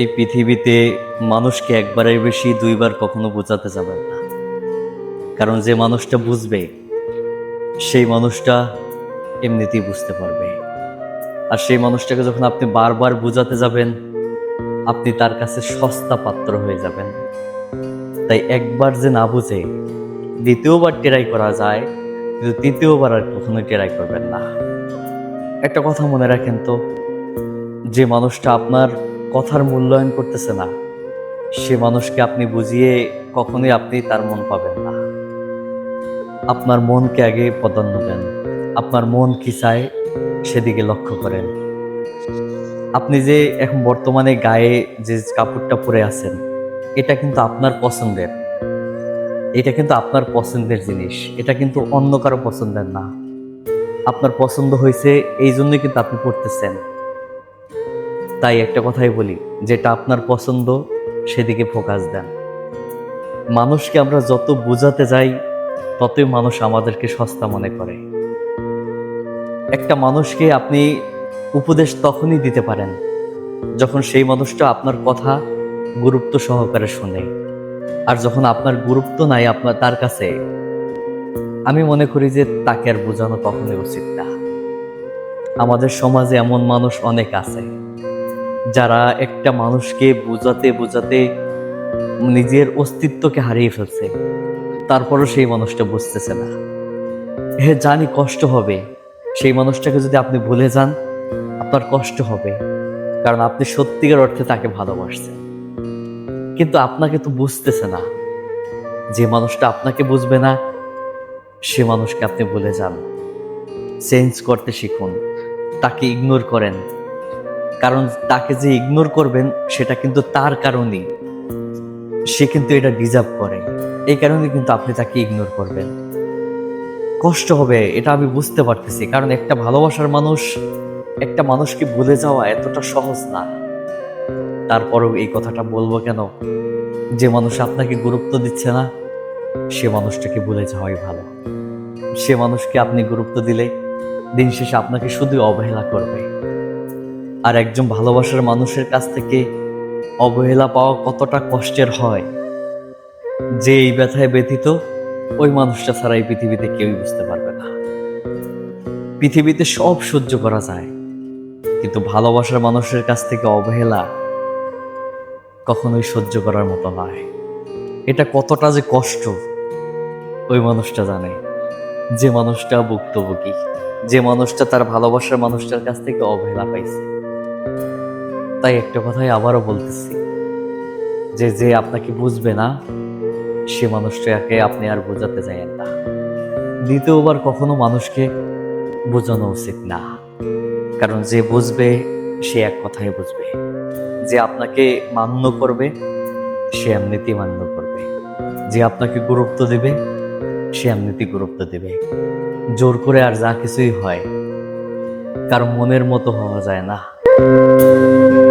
এই পৃথিবীতে মানুষকে একবারের বেশি দুইবার কখনো বোঝাতে যাবেন না। কারণ যে মানুষটা বুঝবে, সেই মানুষটা এমনিতেই বুঝতে পারবে। আর সেই মানুষটাকে যখন আপনি বারবার বোঝাতে যাবেন, আপনি তার কাছে সস্তা পাত্র হয়ে যাবেন। তাই একবার যে না বুঝে, দ্বিতীয়বার টেরাই করা যায়, কিন্তু তৃতীয়বার আর কখনোই টেরাই করবেন না। একটা কথা মনে রাখেন তো, যে মানুষটা আপনার কথার মূল্যায়ন করতেছে না। সে মানুষকে আপনি বুঝিয়ে কখনোই আপনি তার মন পাবেন না। আপনার মনকে আগে প্রাধান্য দেন। আপনার মন কি চায় সেদিকে লক্ষ্য করেন। আপনি যে এখন বর্তমানে গায়ে যে কাপড়টা পরে আছেন, এটা কিন্তু আপনার পছন্দের। এটা কিন্তু আপনার পছন্দের জিনিস। এটা কিন্তু অন্য কারও পছন্দের না। আপনার পছন্দ হয়েছে এই জন্যই কিন্তু আপনি পড়তেছেন তাই একটা কথাই বলি, যেটা আপনার পছন্দ, সেদিকে ফোকাস দেন। মানুষকে আমরা যত বোঝাতে যাই, ততই মানুষ আমাদেরকে সস্তা মনে করে। একটা মানুষকে আপনি উপদেশ তখনই দিতে পারেন, যখন সেই মানুষটা আপনার কথা গুরুত্ব সহকারে শুনে। আর যখন আপনার গুরুত্ব নাই আপনার, তার কাছে, আমি মনে করি যে তাকে আর বোঝানো কখনোই উচিত না। আমাদের সমাজে এমন মানুষ অনেক আছে। যারা একটা মানুষকে বোঝাতে বোঝাতে নিজের অস্তিত্বকে হারিয়ে ফেলছে, তারপরও সেই মানুষটা বুঝতেছে না। হ্যাঁ জানি কষ্ট হবে। সেই মানুষটাকে যদি আপনি ভুলে যান, আপনার কষ্ট হবে, কারণ আপনি সত্যিকার অর্থে তাকে ভালোবাসছেন। কিন্তু আপনাকে তো বুঝতেছে না। যে মানুষটা আপনাকে বুঝবে না, সে মানুষকে আপনি ভুলে যান। চেঞ্জ করতে শিখুন। তাকে ইগনোর করেন। কারণ তাকে যে ইগনোর করবেন, সেটা কিন্তু তার কারণেই। সে কিন্তু এটা ডিজার্ভ করে। এই কারণে কিন্তু আপনি তাকে ইগনোর করবেন। কষ্ট হবে, এটা আমি বুঝতে পারতেছি। কারণ একটা ভালোবাসার মানুষ, একটা মানুষকে ভুলে যাওয়া এতটা সহজ না। তারপরেও এই কথাটা বলব কেন? যে মানুষ আপনাকে গুরুত্ব দিচ্ছে না, সে মানুষটাকে ভুলে যাওয়াই ভালো। সে মানুষকে আপনি গুরুত্ব দিলে দিন শেষে আপনাকে শুধু অবহেলা করবে। আর একজন ভালোবাসার মানুষের কাছ থেকে অবহেলা পাওয়া কতটা কষ্টের হয়? যে এই ব্যথায় ব্যথিত, ওই মানুষটা ছাড়া এই পৃথিবীতে কেউই বুঝতে পারবে না। পৃথিবীতে সব সহ্য করা যায়, কিন্তু ভালোবাসার মানুষের কাছ থেকে অবহেলা কখনোই সহ্য করার মতো নয়। এটা কতটা যে কষ্ট, ওই মানুষটা জানে। যে মানুষটা ভুক্তভোগী, যে মানুষটা তার ভালোবাসার মানুষটার কাছ থেকে অবহেলা পাইছে। তাই একটা কথাই আবারও বলতেছি। যে যে আপনাকে বুঝবে না, সে মানুষটাকে আপনি আর বোঝাতে যাইয়েন না। দ্বিতীয়বার কখনো মানুষকে বোঝানো উচিত না। কারণ যে বুঝবে, সে এক কথাই বুঝবে। যে আপনাকে মান্য করবে, সে এমনিতেই মান্য করবে। যে আপনাকে গুরুত্ব দেবে, সে এমনিতেই গুরুত্ব দেবে। জোর করে আর যা কিছুই হয়, কারও মনের মতো হওয়া যায় না। Música